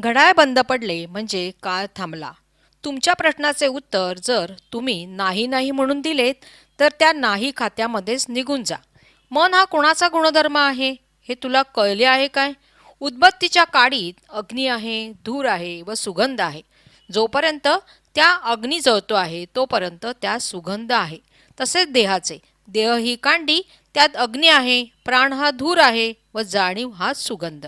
घड्याळ बंद पडले म्हणजे काळ थांबला. तुमच्या प्रश्नाचे उत्तर जर तुम्ही नाही नाही म्हणून दिलेत तर त्या नाही खात्यामध्येच निघून जा. मन हा कोणाचा गुणधर्म आहे? हे तुला कळले आहे काय? उदबत्तीच्या काडीत अग्नी आहे धूर आहे व सुगंध आहे. जोपर्यंत त्या अग्नी जळतो आहे तोपर्यंत त्या सुगंध आहे. तसेच देहाचे. देह ही कांडी त्यात अग्नी आहे प्राण हा धूर आहे व जाणीव हा सुगंध.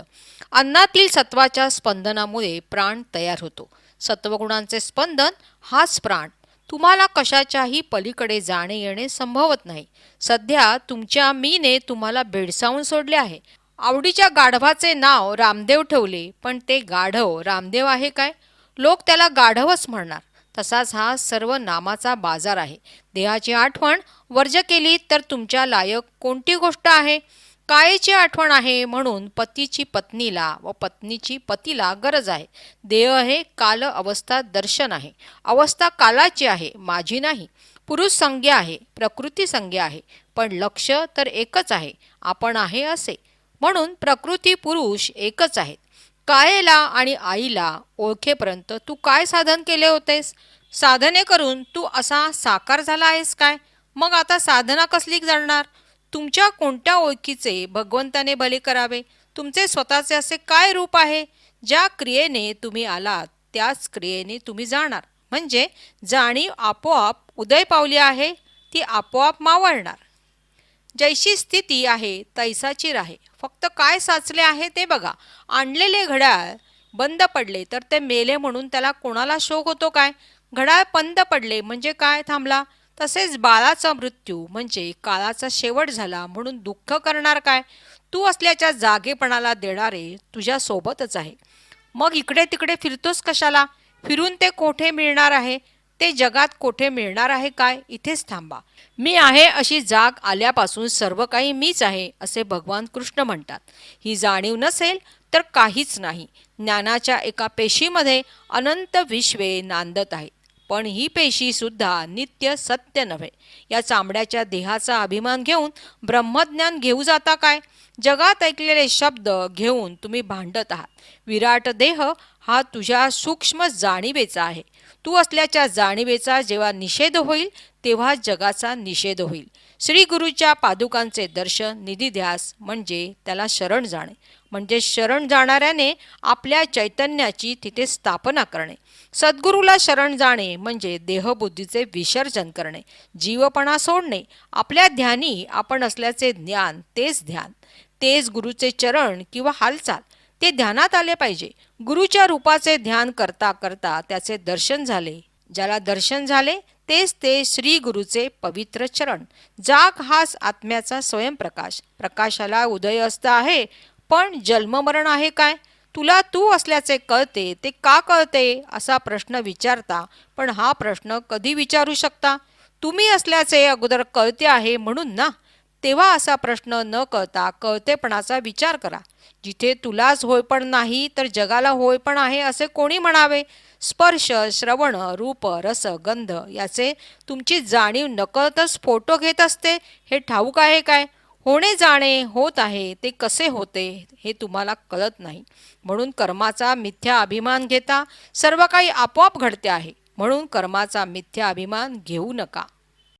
अन्नातील सत्वाच्या स्पंदनामुळे प्राण तयार होतो. सत्वगुणांचे स्पंदन हाच प्राण. तुम्हाला कशाच्याही पलीकडे जाणे येणे संभवत नाही. सध्या तुमच्या मीने तुम्हाला भेडसावून सोडले आहे. आवडीच्या गाढवाचे नाव रामदेव ठेवले पण ते गाढव रामदेव आहे काय? लोक त्याला गाढवच म्हणणार. तसाच हा सर्व नामाचा बाजार आहे. देहाची आठवण वर्ज केली तर तुमच्या लायक कोणती गोष्ट आहे? कायेची आठवण आहे म्हणून पतीची पत्नीला व पत्नीची पतीला गरज आहे. देह हे काल अवस्था दर्शन आहे. अवस्था कालाची आहे माझी नाही. पुरुष संज्ञ आहे प्रकृती संज्ञ आहे. पण लक्ष तर एकच आहे आपण आहे असे. म्हणून प्रकृती पुरुष एकच आहेत. कायेला आणि आईला ओळखेपर्यंत तू काय साधन केले होतेस? साधने करून तू असा साकार झाला आहेस काय? मग आता साधना कसली जाणणार तुमच्या कोणत्या ओळखीचे भगवंताने भले करावे? तुमचे स्वतःचे असे काय रूप आहे? ज्या क्रियेने तुम्ही आलात त्याच क्रियेने तुम्ही जाणार. म्हणजे जाणीव आपोआप उदय पावली आहे ती आपोआप मावळणार. जैशी स्थिती आहे तैसाची राहे फक्त काय साचले आहे ते बघा. आणलेले घड्याळ बंद पडले तर ते मेले म्हणून त्याला कोणाला शोक होतो काय? घड्याळ बंद पडले म्हणजे काय थांबला? तसेच बाळाचा मृत्यू म्हणजे काळाचा शेवट झाला म्हणून दुःख करणार काय? तू असल्याच्या जागेपणाला देणारे तुझ्या सोबतच आहे. मग इकडे तिकडे फिरतोस कशाला? फिरून ते कोठे मिळणार आहे? ते जगात कोठे मिळणार आहे काय? इथेच थांबा. मी आहे अशी जाग आल्यापासून सर्व काही मीच आहे असे भगवान कृष्ण म्हणतात. ही जाणीव नसेल तर काहीच नाही. ज्ञानाच्या एका पेशीमध्ये अनंत विश्वे नांदत आहेत. पण ही पेशी सुद्धा नित्य सत्य नव्हे. या चामड्याच्या देहाचा अभिमान घेऊन ब्रह्मज्ञान घेऊ जाता काय? जगात ऐकलेले शब्द घेऊन तुम्ही भांडत आहात. विराट देह हा तुझ्या सूक्ष्म जाणीवेचा आहे. तू असल्याच्या जाणीवेचा जेव्हा निषेध होईल तेव्हा जगाचा निषेध होईल. श्री गुरुच्या पादुकांचे दर्शन निधी ध्यास म्हणजे त्याला शरण जाणे. म्हणजे शरण जाणाऱ्याने आपल्या चैतन्याची तिथे स्थापना करणे. सद्गुरूला शरण जाणे म्हणजे देहबुद्धीचे विसर्जन करणे. जीवपणा सोडणे. आपल्या ध्यानी आपण असल्याचे ज्ञान तेच ध्यान. तेच गुरुचे चरण किंवा हालचाल. ते ध्यानात आले पाहिजे. गुरुच्या रूपाचे ध्यान करता करता त्याचे दर्शन झाले. ज्याला दर्शन झाले तेच ते श्री गुरुचे पवित्र चरण. जाग हाच आत्म्याचा स्वयंप्रकाश. प्रकाशाला उदय असता आहे पण जन्ममरण आहे काय? तुला तू असल्याचे कळते ते का कळते? असा प्रश्न विचारता पण हा प्रश्न कधी विचारू शकता? तुम्ही असल्याचे अगोदर कळते आहे म्हणून ना? तेव्हा असा प्रश्न न कळता कळतेपणाचा विचार करा. जिथे तुलाच होय पण नाही तर जगाला होय पण आहे असे कोणी म्हणावे? स्पर्श श्रवण रूप रस गंध याचे तुमची जाणीव नकळतच फोटो घेत असते हे ठाऊक आहे काय? होणे जाणे होत आहे ते कसे होते हे तुम्हाला कळत नाही. म्हणून कर्माचा मिथ्या अभिमान घेता सर्व काही आपोआप घडते आहे. म्हणून कर्माचा मिथ्या अभिमान घेऊ नका.